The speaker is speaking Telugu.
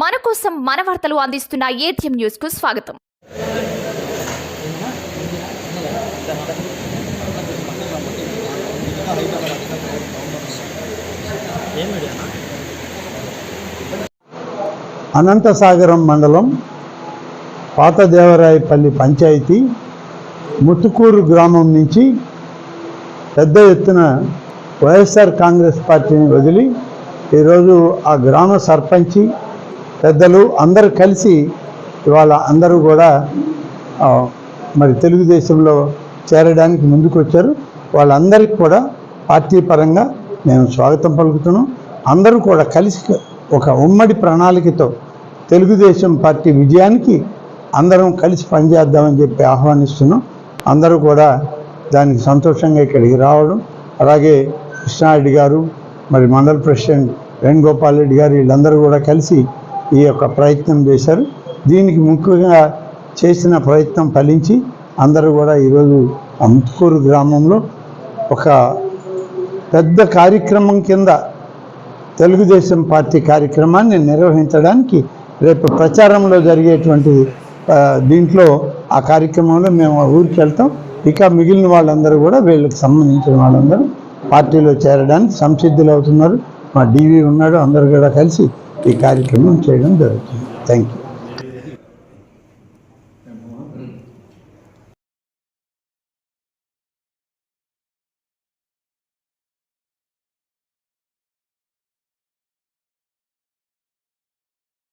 మన కోసం మన వార్తలు అందిస్తున్న ఏటీఎం న్యూస్కు స్వాగతం. అనంతసాగరం మండలం పాత దేవరాయపల్లి పంచాయతీ ముత్తుకూరు గ్రామం నుంచి పెద్ద ఎత్తున వైఎస్ఆర్ కాంగ్రెస్ పార్టీని వదిలి ఈరోజు ఆ గ్రామ సర్పంచి పెద్దలు అందరూ కలిసి ఇవాళ అందరూ కూడా మరి తెలుగుదేశంలో చేరడానికి ముందుకు వచ్చారు వాళ్ళందరికీ కూడా పార్టీ పరంగా మేము స్వాగతం పలుకుతున్నాం. అందరూ కూడా కలిసి ఒక ఉమ్మడి ప్రణాళికతో తెలుగుదేశం పార్టీ విజయానికి అందరం కలిసి పనిచేద్దామని చెప్పి ఆహ్వానిస్తున్నాం. అందరూ కూడా దానికి సంతోషంగా ఇక్కడికి రావడం అలాగే కృష్ణారెడ్డి గారు మరి మండల ప్రెసిడెంట్ వేణుగోపాల్ రెడ్డి గారు వీళ్ళందరూ కూడా కలిసి ఈ యొక్క ప్రయత్నం చేశారు. దీనికి ముఖ్యంగా చేసిన ప్రయత్నం ఫలించి అందరూ కూడా ఈరోజు అంతుకూరు గ్రామంలో ఒక పెద్ద కార్యక్రమం కింద తెలుగుదేశం పార్టీ కార్యక్రమాన్ని నిర్వహించడానికి రేపు ప్రచారంలో జరిగేటువంటి దీంట్లో ఆ కార్యక్రమంలో మేము ఊరికి వెళ్తాం ఇక మిగిలిన వాళ్ళందరూ కూడా వీళ్ళకి సంబంధించిన వాళ్ళందరూ పార్టీలో చేరడానికి సంసిద్ధులు అవుతున్నారు మా డీవీ ఉన్నాడు అందరు కూడా కలిసి ఈ కార్యక్రమం చేయడం జరుగుతుంది. Thank you